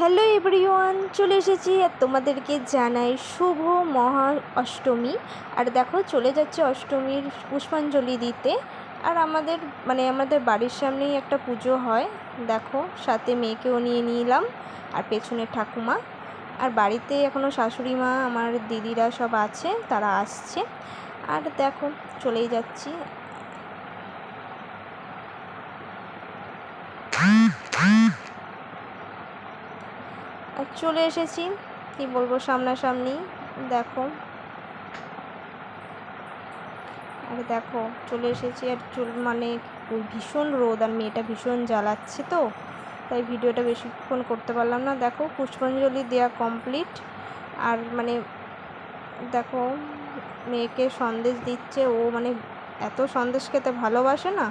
Hello everyone, চলে এসেছি আর তোমাদেরকে জানাই শুভ মহা অষ্টমী। আর দেখো, চলে যাচ্ছে অষ্টমীর পুষ্পাঞ্জলি দিতে। আর আমাদের মানে আমাদের বাড়ির সামনেই একটা পুজো হয়। দেখো, সাথে মেয়েকেও নিয়ে নিলাম আর পেছনে ঠাকুমা। আর বাড়িতে এখনও শাশুড়ি মা, আমার দিদিরা সব আছে, তারা আসছে। আর দেখো, চলেই যাচ্ছি আর চলে এসেছি। কি বলব, সামনাসামনি। দেখো। আর দেখো, চলে এসেছি। আর চুল মানে ভীষণ রোদ আর মেয়েটা ভীষণ জ্বালাচ্ছে তো। তাই ভিডিওটা বেশিক্ষণ করতে পারলাম না। দেখো, পুষ্পাঞ্জলি দেওয়া কমপ্লিট আর মানে দেখো, মেয়েকে সন্দেশ দিচ্ছে। ও মানে এত সন্দেশ খেতে ভালোবাসে না।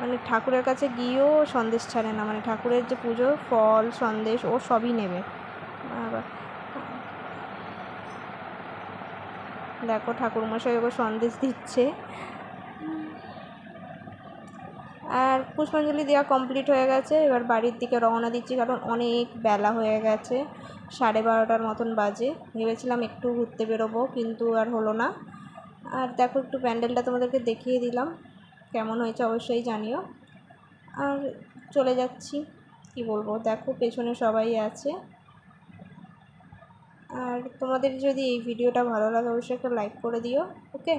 মানে ঠাকুরের কাছে গিয়েও সন্দেশ ছাড়ে না। মানে ঠাকুরের যে পুজো, ফল, সন্দেশ, ও সবই নেবে। আবার দেখো ঠাকুরমশাই ওকে সন্দেশ দিচ্ছে। আর পুষ্পাঞ্জলি দেওয়া কমপ্লিট হয়ে গেছে। এবার বাড়ির দিকে রওনা দিচ্ছি কারণ অনেক বেলা হয়ে গেছে, সাড়ে বারোটার মতন বাজে। ভেবেছিলাম একটু ঘুরতে বেরোবো, কিন্তু আর হলো না। আর দেখো একটু প্যান্ডেলটা তোমাদেরকে দেখিয়ে দিলাম, কেমন হয়েছে অবশ্যই জানিও। আর চলে যাচ্ছি, কি বলব? দেখো পেছনে সবাই আছে। আর তোমাদের যদি এই ভিডিওটা ভালো লাগে অবশ্যই একটা লাইক করে দিও ওকে